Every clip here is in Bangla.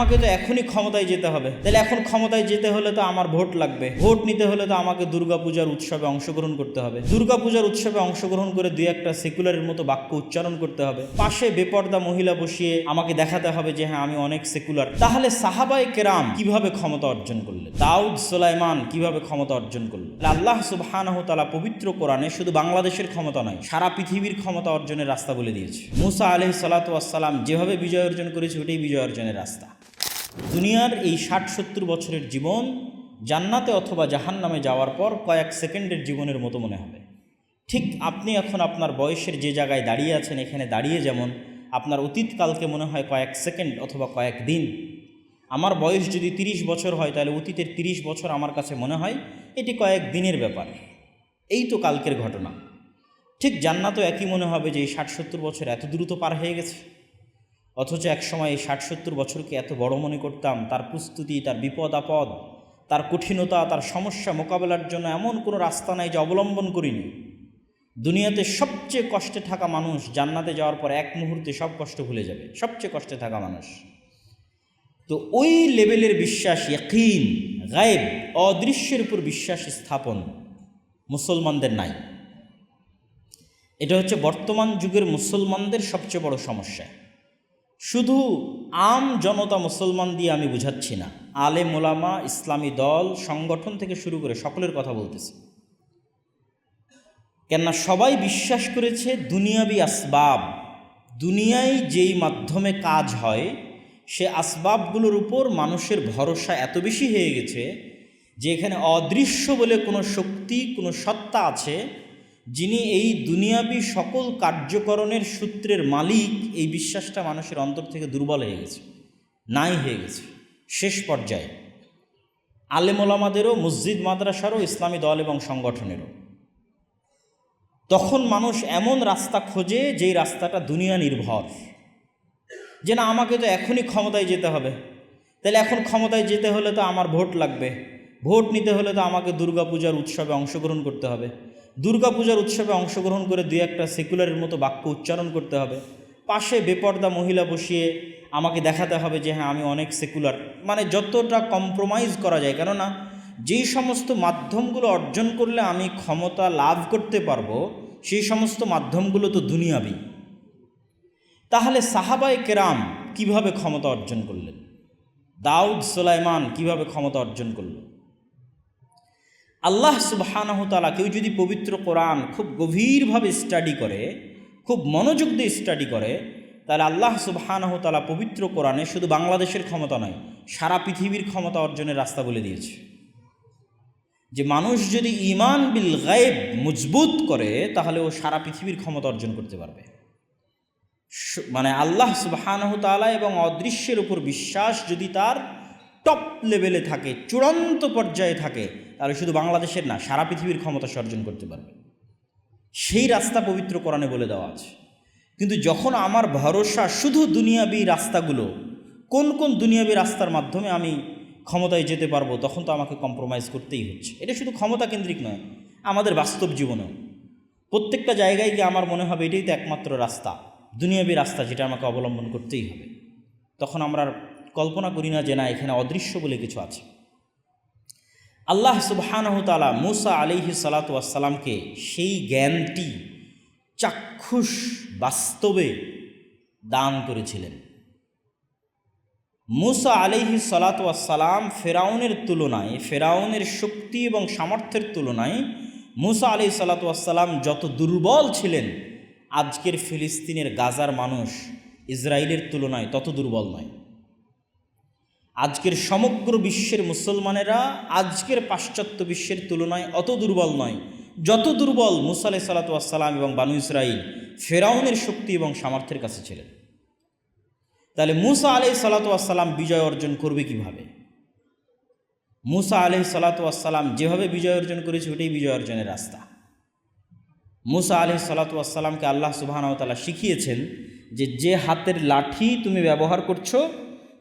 আমাকে তো এখনই ক্ষমতায় যেতে হবে। তাহলে এখন ক্ষমতায় যেতে হলে তো আমার ভোট লাগবে। ভোট নিতে হলে তো আমাকে দুর্গাপূজার উৎসবে অংশগ্রহণ করতে হবে। দুর্গাপূজার উৎসবে অংশগ্রহণ করে দুই একটা সেকুলারের মতো বাক্য উচ্চারণ করতে হবে। পাশে বেপর্দা মহিলা বসিয়ে আমাকে দেখাতে হবে যে হ্যাঁ আমি অনেক সেকুলার। তাহলে সাহাবাই কেরাম কীভাবে ক্ষমতা অর্জন করলেন? দাউদ সোলাইমান কীভাবে ক্ষমতা অর্জন করলেন? আল্লাহ সুবহানাহু তাআলা পবিত্র কোরআনে শুধু বাংলাদেশের ক্ষমতা নয়, সারা পৃথিবীর ক্ষমতা অর্জনের রাস্তা বলে দিয়েছে। মুসা আলহ সালাতাম যেভাবে বিজয় অর্জন করেছে, ওটাই বিজয় অর্জনের রাস্তা। দুনিয়ার এই ষাট সত্তর বছরের জীবন জান্নাতে অথবা জাহান্নামে যাওয়ার পর কয়েক সেকেন্ডের জীবনের মতো মনে হবে। ঠিক আপনি এখন আপনার বয়সের যে জায়গায় দাঁড়িয়ে আছেন, এখানে দাঁড়িয়ে যেমন আপনার অতীতকালকে মনে হয় কয়েক সেকেন্ড অথবা কয়েক দিন। আমার বয়স যদি তিরিশ বছর হয়, তাহলে অতীতের তিরিশ বছর আমার কাছে মনে হয় এটি কয়েক দিনের ব্যাপার। এই তো কালকের ঘটনা। ঠিক জান্নাতও একই মনে হবে যে ষাট সত্তর বছর এত দ্রুত পার হয়ে গেছে। অথচ একসময় এই ষাট সত্তর বছরকে এত বড় মনে করতাম, তার প্রস্তুতি, তার বিপদ আপদ, তার কঠিনতা, তার সমস্যা মোকাবেলার জন্য এমন কোনো রাস্তা নাই যে অবলম্বন করিনি। দুনিয়াতে সবচেয়ে কষ্টে থাকা মানুষ জান্নাতে যাওয়ার পর এক মুহূর্তে সব কষ্ট ভুলে যাবে, সবচেয়ে কষ্টে থাকা মানুষ। তো ওই লেভেলের বিশ্বাস, ইয়াকিন, গায়েব, অদৃশ্যের উপর বিশ্বাস স্থাপন মুসলমানদের নাই। এটা হচ্ছে বর্তমান যুগের মুসলমানদের সবচেয়ে বড় সমস্যা। শুধু আম জনতা মুসলমান দিয়ে আমি বুঝাচ্ছি না। আলে মোলামা ইসলামী দল, সংগঠন থেকে শুরু করে সকলের কথা বলতেছি। কেননা সবাই বিশ্বাস করেছে দুনিয়াবি আসবাব, দুনিয়ায় যেই মাধ্যমে কাজ হয়, সে আসবাবগুলোর উপর মানুষের ভরসা এত বেশি হয়ে গেছে যে এখানে অদৃশ্য বলে কোনো শক্তি, কোনো সত্তা আছে যিনি এই দুনিয়াবি সকল কার্যকরণের সূত্রের মালিক, এই বিশ্বাসটা মানুষের অন্তর থেকে দুর্বল হয়ে গেছে, নাই হয়ে গেছে। শেষ পর্যায়ে আলেমোলামাদেরও মসজিদ মাদ্রাসারও, ইসলামী দল এবং সংগঠনেরও। তখন মানুষ এমন রাস্তা খোঁজে যেই রাস্তাটা দুনিয়া নির্ভর। যে না, আমাকে তো এখনই ক্ষমতায় যেতে হবে। তাহলে এখন ক্ষমতায় যেতে হলে তো আমার ভোট লাগবে। ভোট নিতে হলে তো আমাকে দুর্গাপূজার উৎসবে অংশগ্রহণ করতে হবে। দুর্গাপূজার উৎসবে অংশগ্রহণ করে দুই একটা সেকুলারের মতো বাক্য উচ্চারণ করতে হবে। পাশে বেপর্দা মহিলা বসিয়ে আমাকে দেখাতে হবে যে হ্যাঁ আমি অনেক সেকুলার। মানে যতটা কম্প্রোমাইজ করা যায়, কেননা যেই সমস্ত মাধ্যমগুলো অর্জন করলে আমি ক্ষমতা লাভ করতে পারব, সেই সমস্ত মাধ্যমগুলো তো দুনিয়াবি। তাহলে সাহাবাই কেরাম কীভাবে ক্ষমতা অর্জন করলেন? দাউদ সোলাইমান কীভাবে ক্ষমতা অর্জন করল আল্লাহ সুবাহানহতালা কেউ যদি পবিত্র কোরআন খুব গভীরভাবে স্টাডি করে, খুব মনোযোগ দিয়ে স্টাডি করে, তাহলে আল্লাহ সুবাহানহতালা পবিত্র কোরআনে শুধু বাংলাদেশের ক্ষমতা নয়, সারা পৃথিবীর ক্ষমতা অর্জনের রাস্তা বলে দিয়েছে। যে মানুষ যদি ইমান বিল গায়েব মজবুত করে, তাহলে ও সারা পৃথিবীর ক্ষমতা অর্জন করতে পারবে। মানে আল্লাহ সুবাহানহ তালা এবং অদৃশ্যের উপর বিশ্বাস যদি তার টপ লেভেলে থাকে, চূড়ান্ত পর্যায়ে থাকে, তাহলে শুধু বাংলাদেশের না, সারা পৃথিবীর ক্ষমতা সর্জন করতে পারবে। সেই রাস্তা পবিত্র কোরআনে বলে দেওয়া আছে। কিন্তু যখন আমার ভরসা শুধু দুনিয়াবি রাস্তাগুলো, কোন কোন দুনিয়াবি রাস্তার মাধ্যমে আমি ক্ষমতায় যেতে পারব, তখন তো আমাকে কম্প্রোমাইজ করতেই হচ্ছে। এটা শুধু ক্ষমতা কেন্দ্রিক নয়, আমাদের বাস্তব জীবনেও। প্রত্যেকটা জায়গায় গিয়ে আমার মনে হবে এটাই তো একমাত্র রাস্তা, দুনিয়াবী রাস্তা যেটা আমাকে অবলম্বন করতেই হবে। তখন আমরা কল্পনা করি না যে না, এখানে অদৃশ্য বলে কিছু আছে। আল্লাহ সুবাহানহতালা মুসা আলিহি সালাতামকে সেই জ্ঞানটি চাক্ষুষ বাস্তবে দান করেছিলেন। মুসা আলিহি সালাতাম ফেরাউনের তুলনায়, ফেরাউনের শক্তি এবং সামর্থ্যের তুলনায় মুসা আলি সালাতাম যত দুর্বল ছিলেন, আজকের ফিলিস্তিনের গাজার মানুষ ইসরায়েলের তুলনায় তত দুর্বল নয়। আজকের সমগ্র বিশ্বের মুসলমানেরা আজকের পাশ্চাত্য বিশ্বের তুলনায় অত দুর্বল নয়। যত দুর্বল মুসা আলাই সালাতাম এবং বানু ইসরাইল ফেরাউনের শক্তি এবং সামর্থ্যের কাছে ছিলেন। তাহলে মুসা আলাই সালাতাম বিজয় অর্জন করবে কীভাবে? মুসা আলহ সালাতাম যেভাবে বিজয় অর্জন করেছে, ওটাই বিজয় অর্জনের রাস্তা। মুসা আলহ সালাতামকে আল্লাহ সুবাহানতালা শিখিয়েছেন যে যে হাতের লাঠি তুমি ব্যবহার করছ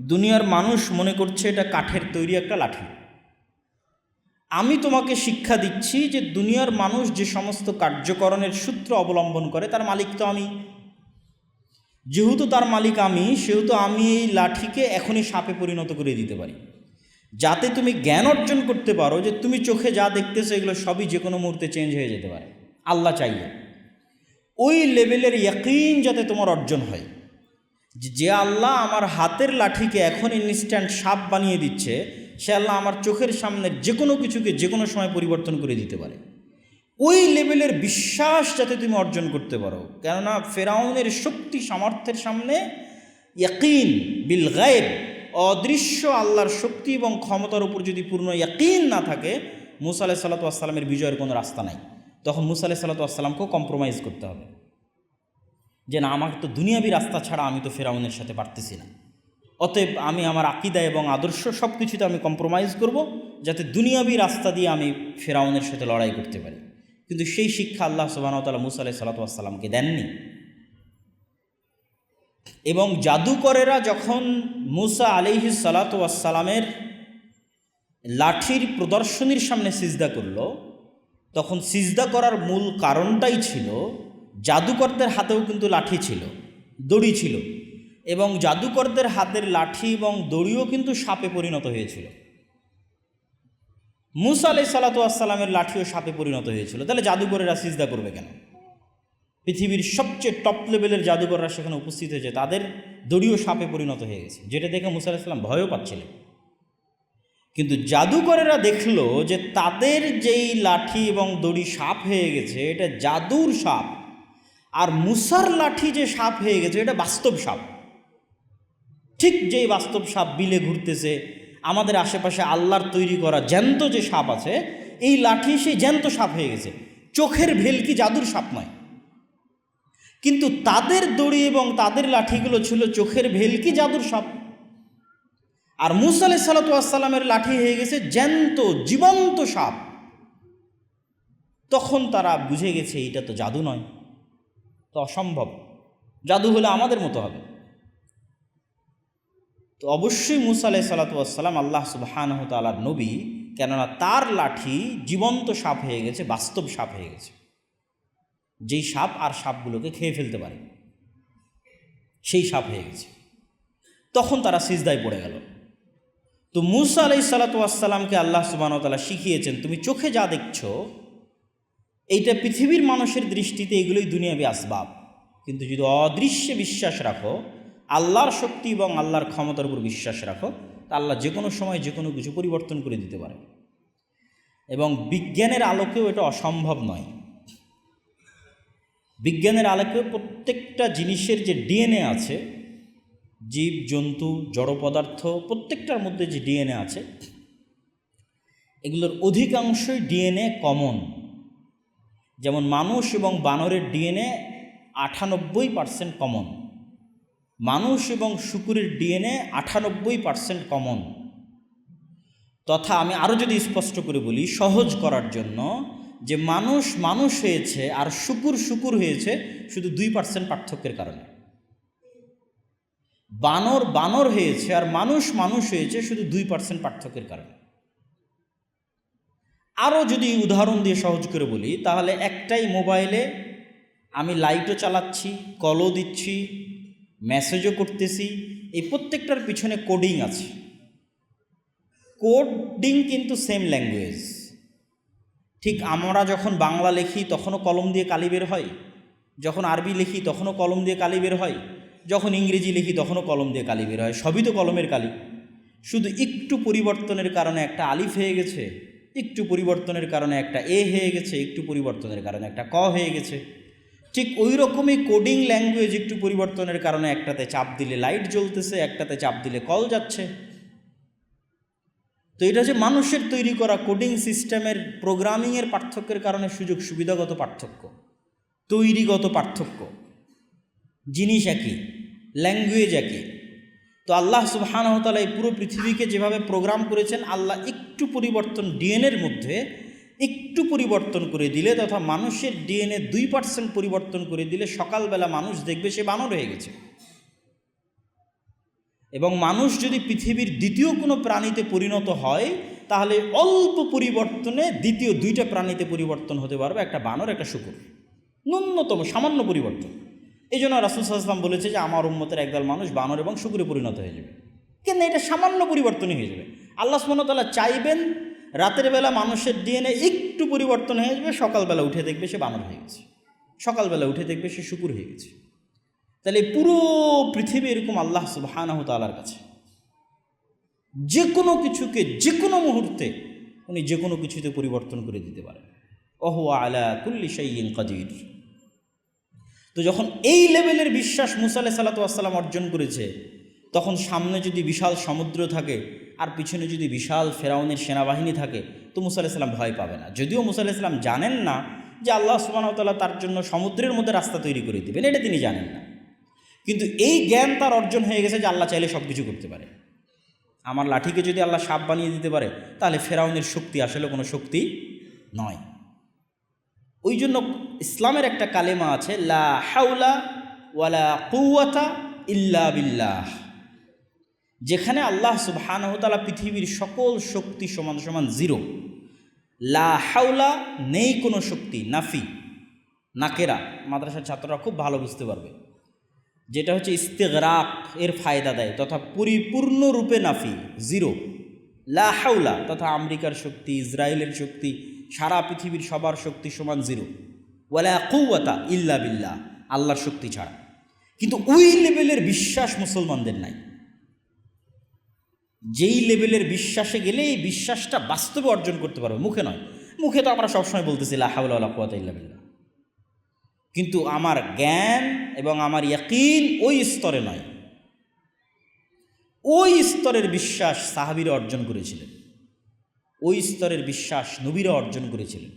দুনিয়ার মানুষ মনে করছে এটা কাঠের তৈরি একটা লাঠি। আমি তোমাকে শিক্ষা দিচ্ছি যে দুনিয়ার মানুষ যে সমস্ত কার্যকরণের সূত্র অবলম্বন করে, তার মালিক তো আমি। যেহেতু তার মালিক আমি, সেহেতু আমি এই লাঠিকে এখনই সাপে পরিণত করে দিতে পারি। যাতে তুমি জ্ঞান অর্জন করতে পারো যে তুমি চোখে যা দেখতেছো, এগুলো সবই যে কোনো মুহূর্তে চেঞ্জ হয়ে যেতে পারে। আল্লাহ চাইলে। ওই লেভেলের ইয়াকিন যাতে তোমার অর্জন হয়। যে- আল্লাহ আমার হাতের লাঠিকে এখন ইনস্ট্যান্ট সাপ বানিয়ে দিচ্ছে, সে আল্লাহ আমার চোখের সামনে যে কোনো কিছুকে যে কোনো সময় পরিবর্তন করে দিতে পারে। ওই লেভেলের বিশ্বাস যাতে তুমি অর্জন করতে পারো। কেননা ফেরাউনের শক্তি সামর্থ্যের সামনে ইয়াকিন বিল গায়েব, অদৃশ্য আল্লাহর শক্তি এবং ক্ষমতার উপর যদি পূর্ণ ইয়াকিন না থাকে, মুসা আলাহ সাল্লাতু আসসালামের বিজয়ের কোনো রাস্তা নাই। তখন মুসা আলাহ সাল্লাতু আসসালামকেও কম্প্রোমাইজ করতে হবে। যে না আমার তো দুনিয়াবি রাস্তা ছাড়া আমি তো ফেরাউনের সাথে পারতেছি না। অতএব আমি আমার আকিদা এবং আদর্শ সব কিছুতে আমি কম্প্রোমাইজ করব যাতে দুনিয়াবি রাস্তা দিয়ে আমি ফেরাউনের সাথে লড়াই করতে পারি। কিন্তু সেই শিক্ষা আল্লাহ সুবাহতাল্লাহ মুসা আলাহ সাল্লাতামকে দেননি। এবং জাদুকরেরা যখন মুসা আলিহি সালাতামের লাঠির প্রদর্শনীর সামনে সিজদা করল, তখন সিজদা করার মূল কারণটাই ছিল জাদুকরদের হাতেও কিন্তু লাঠি ছিল, দড়ি ছিল এবং জাদুকরদের হাতের লাঠি এবং দড়িও কিন্তু সাপে পরিণত হয়েছিল। মুসা আলাই সালাতু আসসালামের লাঠিও সাপে পরিণত হয়েছিল। তাহলে জাদুকরেরা সিজদা করবে কেন? পৃথিবীর সবচেয়ে টপ লেভেলের জাদুকররা সেখানে উপস্থিত হয়েছে, তাদের দড়িও সাপে পরিণত হয়ে গেছে, যেটা দেখে মুসা আলাইসাল্লাম ভয়ও পাচ্ছিলেন। কিন্তু জাদুকরেরা দেখল যে তাদের যেই লাঠি এবং দড়ি সাপ হয়ে গেছে, এটা জাদুর সাপ। আর মুসার লাঠি যে সাপ হয়ে গেছে, এটা বাস্তব সাপ। ঠিক যেই বাস্তব সাপ বিলে ঘুরতেছে, আমাদের আশেপাশে আল্লাহর তৈরি করা জ্যান্ত যে সাপ আছে, এই লাঠি সেই জ্যান্ত সাপ হয়ে গেছে। চোখের ভেলকি জাদুর সাপ নয়? কিন্তু তাদের দড়ি এবং তাদের লাঠিগুলো ছিল চোখের ভেলকি জাদুর সাপ? আর মুসা আলাই সালাতু লাঠি হয়ে গেছে জ্যান্ত, জীবন্ত সাপ। তখন তারা বুঝে গেছে, এইটা তো জাদু নয়। তো অসম্ভব। জাদু হলে আমাদের মতো হবে। তো অবশ্যই মুসা আলাই সালাতু আসসালাম আল্লাহ সুবাহান তালার নবী, কেননা তার লাঠি জীবন্ত সাপ হয়ে গেছে, বাস্তব সাপ হয়ে গেছে। যেই সাপ আর সাপগুলোকে খেয়ে ফেলতে পারে। সেই সাপ হয়ে গেছে। তখন তারা সিজদায় পড়ে গেল। তো মুসা আলাই সালাতামকে আল্লাহ সুবাহতালা শিখিয়েছেন, তুমি চোখে যা দেখছ এইটা পৃথিবীর মানুষের দৃষ্টিতে এগুলোই দুনিয়াবি আসবাব। কিন্তু যদি অদৃশ্যে বিশ্বাস রাখো, আল্লাহর শক্তি এবং আল্লাহর ক্ষমতার উপর বিশ্বাস রাখো, তা আল্লাহ যে কোনো সময় যে কোনো কিছু পরিবর্তন করে দিতে পারে। এবং বিজ্ঞানের আলোকেও এটা অসম্ভব নয়। বিজ্ঞানের আলোকেও প্রত্যেকটা জিনিসের যে ডিএনএ আছে, জীব, জন্তু, জড় পদার্থ, প্রত্যেকটার মধ্যে যে ডিএনএ আছে, এগুলোর অধিকাংশই ডিএনএ কমন। যেমন মানুষ এবং বানরের ডিএনএ আটানব্বই পার্সেন্ট কমন মানুষ এবং শুকুরের ডিএনএ আটানব্বই পার্সেন্ট কমন তথা আমি আরও যদি স্পষ্ট করে বলি, সহজ করার জন্য যে মানুষ মানুষ হয়েছে আর শুকুর শুকুর হয়েছে শুধু দুই পার্সেন্ট পার্থক্যের কারণে। বানর বানর হয়েছে আর মানুষ মানুষ হয়েছে শুধু দুই পার্সেন্ট পার্থক্যের কারণে। আরও যদি উদাহরণ দিয়ে সহজ করে বলি, তাহলে একটাই মোবাইলে আমি লাইটও চালাচ্ছি কলও দিচ্ছি মেসেজও করতেছি, এই প্রত্যেকটার পিছনে কোডিং আছে। কোডিং কিন্তু সেম ল্যাঙ্গুয়েজ ঠিক আমরা যখন বাংলা লিখি, তখনও কলম দিয়ে কালি বের হয়। যখন আরবি লিখি, তখনও কলম দিয়ে কালি বের হয়। যখন ইংরেজি লিখি, তখনও কলম দিয়ে কালি বের হয়। সবই তো কলমের কালি। শুধু একটু পরিবর্তনের কারণে একটা আলিফ হয়ে গেছে। একটু পরিবর্তনের কারণে একটা এ হয়ে গেছে, একটু পরিবর্তনের কারণে একটা ক হয়ে গেছে। ঠিক ওই রকমই কোডিং ল্যাঙ্গুয়েজ একটু পরিবর্তনের কারণে একটাতে চাপ দিলে লাইট জ্বলতেছে, একটাতে চাপ দিলে কল যাচ্ছে। তো এটা যে মানুষের তৈরি করা কোডিং সিস্টেমের প্রোগ্রামিংয়ের পার্থক্যের কারণে সুযোগ সুবিধাগত পার্থক্য, তৈরিগত পার্থক্য। জিনিস একই ল্যাঙ্গুয়েজ একই। তো আল্লাহ সুবাহানহতালা এই পুরো পৃথিবীকে যেভাবে প্রোগ্রাম করেছেন, আল্লাহ একটু পরিবর্তন ডিএনএর মধ্যে একটু পরিবর্তন করে দিলে তথা মানুষের ডিএনএ দুই পার্সেন্ট পরিবর্তন করে দিলে সকালবেলা মানুষ দেখবে সে বানর হয়ে গেছে। এবং মানুষ যদি পৃথিবীর দ্বিতীয় কোনো প্রাণীতে পরিণত হয়, তাহলে অল্প পরিবর্তনে দ্বিতীয় দুইটা প্রাণীতে পরিবর্তন হতে পারবে, একটা বানর, একটা শুকুর। ন্যূনতম, সামান্য পরিবর্তন। এই জন্য রাসুল সাল্লাম বলেছে যে, আমার উম্মতের একদল মানুষ বানর এবং শুকুরে পরিণত হয়ে যাবে। কিন্তু এটা সামান্য পরিবর্তনই হয়ে যাবে। আল্লাহ সুমনতাল্লাহ চাইবেন রাতের বেলা মানুষের ডিএনএ একটু পরিবর্তন হয়ে যাবে সকালবেলা উঠে দেখবে সে বানর হয়ে গেছে। সকালবেলা উঠে দেখবে সে শুকুর হয়ে গেছে। তাহলে পুরো পৃথিবী এরকম আল্লাহ সুবাহানাহ তালার কাছে। যে কোনো কিছুকে যে কোনো মুহূর্তে উনি যে কোনো কিছুতে পরিবর্তন করে দিতে পারেন। ওহো আলা কুল্লি শাইইন কাদির। তো যখন এই লেভেলের বিশ্বাস মুসা আলাহ সাল্লাতাম অর্জন করেছে, তখন সামনে যদি বিশাল সমুদ্র থাকে আর পিছনে যদি বিশাল ফেরাউনের সেনাবাহিনী থাকে, তো মুসা আলাইসাল্লাম ভয় পাবে না। যদিও মুসা আলাইসাল্লাম জানেন না যে আল্লাহ সুবাহতাল্লাহ তার জন্য সমুদ্রের মধ্যে রাস্তা তৈরি করে দেবেন, এটা তিনি জানেন না। কিন্তু এই জ্ঞান তার অর্জন হয়ে গেছে যে আল্লাহ চাইলে সব কিছু করতে পারে। আমার লাঠিকে যদি আল্লাহ সাপ বানিয়ে দিতে পারে, তাহলে ফেরাউনের শক্তি আসলে কোনো শক্তি নয়। ওই জন্য ইসলামের একটা কালেমা আছে, লা হাউলা ওয়ালা কুয়াতা ইল্লা বিল্লাহ, যেখানে আল্লাহ সুবহানহতালা পৃথিবীর সকল শক্তি সমান সমান জিরো। লা হাউলা নেই কোনো শক্তি, নাফি, নাকেরা। মাদ্রাসার ছাত্ররা খুব ভালো বুঝতে পারবে। যেটা হচ্ছে ইস্তেগরাক, এর ফায়দা দেয়, তথা পরিপূর্ণরূপে নাফি, জিরো। লা হাউলা তথা আমেরিকার শক্তি, ইসরায়েলের শক্তি, সারা পৃথিবীর সবার শক্তি সমান জিরো। ওয়ালা কৌয়াতা ইল্লা বিল্লাহ, আল্লাহর শক্তি ছাড়া। কিন্তু ওই লেভেলের বিশ্বাস মুসলমানদের নাই। যেই লেভেলের বিশ্বাসে গেলে এই বিশ্বাসটা বাস্তবে অর্জন করতে পারবে, মুখে নয়। মুখে তো আমরা সবসময় বলতেছি লাহাউল্লাহ কুয়াতা ইল্লা বিল্লাহ। কিন্তু আমার জ্ঞান এবং আমার ইয়াকিন ওই স্তরে নয়। ওই স্তরের বিশ্বাস সাহাবিরা অর্জন করেছিলেন। ওই স্তরের বিশ্বাস নবীরা অর্জন করেছিলেন।